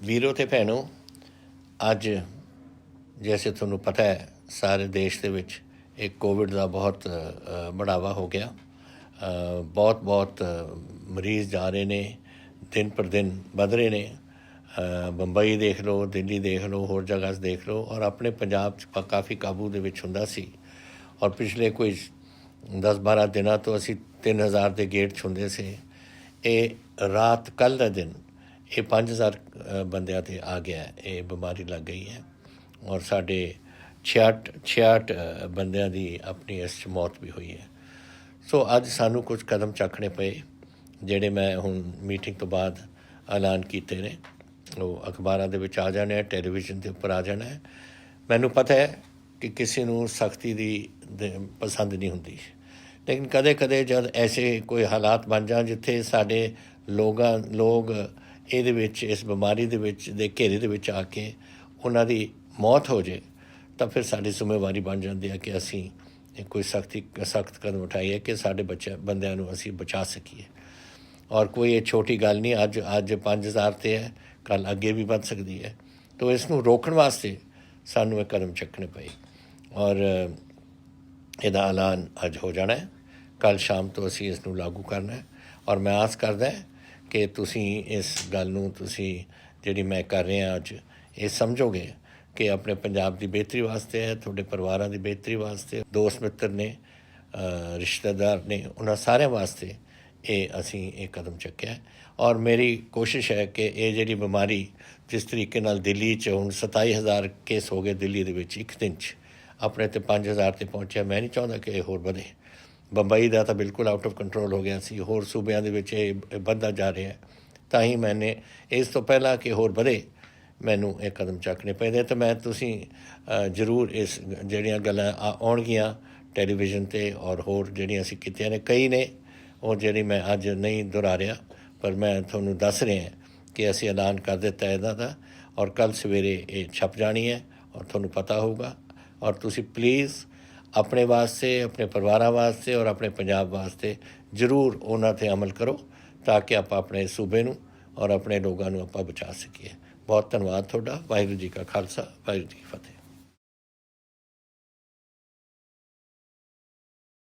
ਵੀਰੋ ਤੇ ਭੈਣੋ, ਅੱਜ ਜੈਸੇ ਤੁਹਾਨੂੰ ਪਤਾ ਹੈ, ਸਾਰੇ ਦੇਸ਼ ਦੇ ਵਿੱਚ ਇੱਕ ਕੋਵਿਡ ਦਾ ਬਹੁਤ ਬੜਾਵਾ ਹੋ ਗਿਆ। ਬਹੁਤ ਬਹੁਤ ਮਰੀਜ਼ ਜਾ ਰਹੇ ਨੇ, ਦਿਨ ਪਰ ਦਿਨ ਵਧ ਰਹੇ ਨੇ। ਬੰਬਈ ਦੇਖ ਲਓ, ਦਿੱਲੀ ਦੇਖ ਲਓ, ਹੋਰ ਜਗ੍ਹਾ 'ਤੇ ਦੇਖ ਲਓ ਔਰ ਆਪਣੇ ਪੰਜਾਬ 'ਚ ਕਾਫੀ ਕਾਬੂ ਦੇ ਵਿੱਚ ਹੁੰਦਾ ਸੀ। ਔਰ ਪਿਛਲੇ ਕੋਈ 10-12 ਦਿਨਾਂ ਤੋਂ ਅਸੀਂ 3000 ਦੇ ਗੇਟ ਛੁੰਦੇ ਸੀ। ਇਹ ਰਾਤ ਕੱਲ ਦਾ ਦਿਨ ਇਹ 5000 ਅ, ਬੰਦਿਆਂ ਤੇ ਆ ਗਿਆ। ਇਹ ਬਿਮਾਰੀ ਲੱਗ ਗਈ ਹੈ। ਔਰ ਸਾਡੇ 66 66 ਬੰਦਿਆਂ ਦੀ ਆਪਣੀ ਇਸ 'ਚ ਮੌਤ ਵੀ ਹੋਈ ਹੈ। ਸੋ ਅੱਜ ਸਾਨੂੰ ਕੁਝ ਕਦਮ ਚੱਕਣੇ ਪਏ ਜਿਹੜੇ ਮੈਂ ਹੁਣ ਮੀਟਿੰਗ ਤੋਂ ਬਾਅਦ ਐਲਾਨ ਕੀਤੇ ਨੇ। ਉਹ ਅਖਬਾਰਾਂ ਦੇ ਵਿੱਚ ਆ ਜਾਣੇ ਹੈ ਟੈਲੀਵਿਜ਼ਨ ਦੇ ਉੱਪਰ ਆ ਜਾਣਾ ਹੈ। ਮੈਨੂੰ ਪਤਾ ਹੈ ਕਿ ਕਿਸੇ ਨੂੰ ਸਖਤੀ ਦੀ ਪਸੰਦ ਨਹੀਂ ਹੁੰਦੀ। ਲੇਕਿਨ ਕਦੇ-ਕਦੇ ਜਦ ਐਸੇ ਕੋਈ ਹਾਲਾਤ ਬਣ ਜਾਣ ਜਿੱਥੇ ਸਾਡੇ ਲੋਕਾਂ ਲੋਕ ਇਹਦੇ ਵਿੱਚ, ਇਸ ਬਿਮਾਰੀ ਦੇ ਵਿੱਚ, ਦੇ ਘੇਰੇ ਦੇ ਵਿੱਚ ਆ ਕੇ ਉਹਨਾਂ ਦੀ ਮੌਤ ਹੋ ਜੇ, ਤਾਂ ਫਿਰ ਸਾਡੀ ਜ਼ਿੰਮੇਵਾਰੀ ਬਣ ਜਾਂਦੀ ਹੈ ਕਿ ਅਸੀਂ ਇਹ ਕੋਈ ਸਖਤੀ, ਸਖਤ ਕਦਮ ਉਠਾਈਏ ਕਿ ਸਾਡੇ ਬੱਚੇ ਬੰਦਿਆਂ ਨੂੰ ਅਸੀਂ ਬਚਾ ਸਕੀਏ। ਔਰ ਕੋਈ ਇਹ ਛੋਟੀ ਗੱਲ ਨਹੀਂ, ਅੱਜ ਅੱਜ 5000 ਤੇ ਹੈ ਕੱਲ ਅੱਗੇ ਵੀ ਵੱਧ ਸਕਦੀ ਹੈ। ਤੋਂ ਇਸ ਨੂੰ ਰੋਕਣ ਵਾਸਤੇ ਸਾਨੂੰ ਇਹ ਕਦਮ ਚੱਕਣੇ ਪਏ। ਔਰ ਇਹਦਾ ਐਲਾਨ ਅੱਜ ਹੋ ਜਾਣਾ ਹੈ। ਕੱਲ ਸ਼ਾਮ ਤੋਂ ਅਸੀਂ ਇਸ ਨੂੰ ਲਾਗੂ ਕਰਨਾ ਹੈ। ਔਰ ਮੈਂ ਆਸ ਕਰਦਾ ਕਿ ਤੁਸੀਂ ਇਸ ਗੱਲ ਨੂੰ ਤੁਸੀਂ ਜਿਹੜੀ ਮੈਂ ਕਰ ਰਿਹਾ ਅੱਜ, ਇਹ ਸਮਝੋਗੇ ਕਿ ਆਪਣੇ ਪੰਜਾਬ ਦੀ ਬਿਹਤਰੀ ਵਾਸਤੇ ਹੈ, ਤੁਹਾਡੇ ਪਰਿਵਾਰਾਂ ਦੀ ਬਿਹਤਰੀ ਵਾਸਤੇ, ਦੋਸਤ ਮਿੱਤਰ ਨੇ ਰਿਸ਼ਤੇਦਾਰ ਨੇ, ਉਹਨਾਂ ਸਾਰਿਆਂ ਵਾਸਤੇ ਇਹ ਅਸੀਂ ਇਹ ਕਦਮ ਚੱਕਿਆ ਔਰ ਮੇਰੀ ਕੋਸ਼ਿਸ਼ ਹੈ ਕਿ ਇਹ ਜਿਹੜੀ ਬਿਮਾਰੀ ਜਿਸ ਤਰੀਕੇ ਨਾਲ ਦਿੱਲੀ 'ਚ ਹੁਣ 27000 ਕੇਸ ਹੋ ਗਏ ਦਿੱਲੀ ਦੇ ਵਿੱਚ ਇੱਕ ਦਿਨ 'ਚ, ਆਪਣੇ ਤੇ 5000 ਤੇ ਪਹੁੰਚਿਆ, ਮੈਂ ਨਹੀਂ ਚਾਹੁੰਦਾ ਕਿ ਇਹ ਹੋਰ ਵਧੇ। ਬੰਬਈ ਦਾ ਤਾਂ ਬਿਲਕੁਲ ਆਊਟ ਆਫ ਕੰਟਰੋਲ ਹੋ ਗਿਆ ਸੀ, ਹੋਰ ਸੂਬਿਆਂ ਦੇ ਵਿੱਚ ਇਹ ਵੱਧਦਾ ਜਾ ਰਿਹਾ ਹੈ। ਤਾਂ ਹੀ ਮੈਨੇ ਇਸ ਤੋਂ ਪਹਿਲਾਂ ਕਿ ਹੋਰ ਵਧੇ, ਮੈਨੂੰ ਇਹ ਕਦਮ ਚੱਕਣੇ ਪੈਂਦੇ ਤਾਂ ਮੈਂ ਤੁਸੀਂ ਜ਼ਰੂਰ ਇਸ ਜਿਹੜੀਆਂ ਗੱਲਾਂ ਆਉਣਗੀਆਂ ਟੈਲੀਵਿਜ਼ਨ ਤੇ ਔਰ ਹੋਰ ਜਿਹੜੀਆਂ ਅਸੀਂ ਕੀਤੀਆਂ ਨੇ, ਕਈ ਨੇ, ਉਹ ਜਿਹੜੀ ਮੈਂ ਅੱਜ ਨਹੀਂ ਦੁਹਰਾ ਰਿਹਾ, ਪਰ ਮੈਂ ਤੁਹਾਨੂੰ ਦੱਸ ਰਿਹਾ ਕਿ ਅਸੀਂ ਐਲਾਨ ਕਰ ਦਿੱਤਾ ਇਹਦਾ ਦਾ ਔਰ ਕੱਲ ਸਵੇਰੇ ਇਹ ਛਪ ਜਾਣੀ ਹੈ ਔਰ ਤੁਹਾਨੂੰ ਪਤਾ ਹੋਊਗਾ। ਔਰ ਤੁਸੀਂ ਪਲੀਜ਼ ਆਪਣੇ ਵਾਸਤੇ, ਆਪਣੇ ਪਰਿਵਾਰਾਂ ਵਾਸਤੇ ਔਰ ਆਪਣੇ ਪੰਜਾਬ ਵਾਸਤੇ ਜ਼ਰੂਰ ਉਹਨਾਂ ਤੇ ਅਮਲ ਕਰੋ ਤਾਂ ਕਿ ਆਪਾਂ ਆਪਣੇ ਸੂਬੇ ਨੂੰ ਔਰ ਆਪਣੇ ਲੋਕਾਂ ਨੂੰ ਆਪਾਂ ਬਚਾ ਸਕੀਏ। ਬਹੁਤ ਧੰਨਵਾਦ ਤੁਹਾਡਾ। ਵਾਹਿਗੁਰੂ ਜੀ ਕਾ ਖਾਲਸਾ, ਵਾਹਿਗੁਰੂ ਜੀ ਕੀ ਫਤਿਹ।